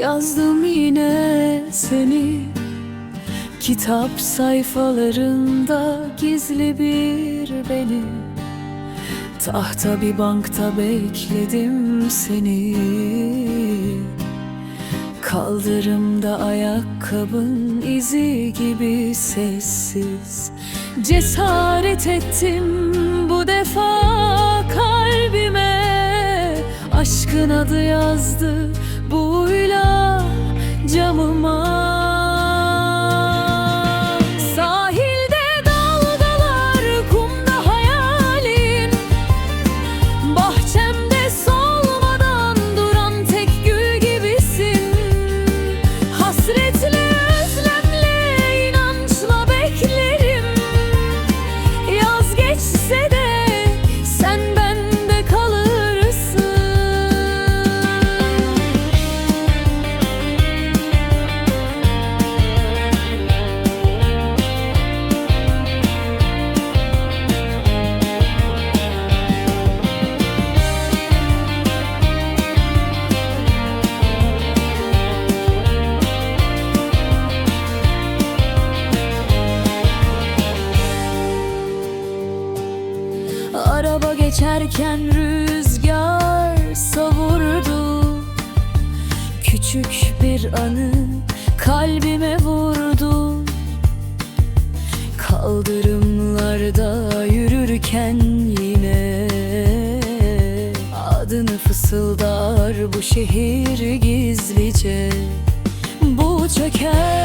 Yazdım yine seni. Kitap sayfalarında gizli bir beni. Tahta bir bankta bekledim seni. Kaldırımda ayakkabın izi gibi sessiz. Cesaret ettim bu defa Aşkın adı yazdı. Buyla camıma geçerken rüzgar savurdu. Küçük bir anı kalbime vurdu. Kaldırımlarda yürürken yine Adını fısıldar bu şehir gizlice. Bu çöker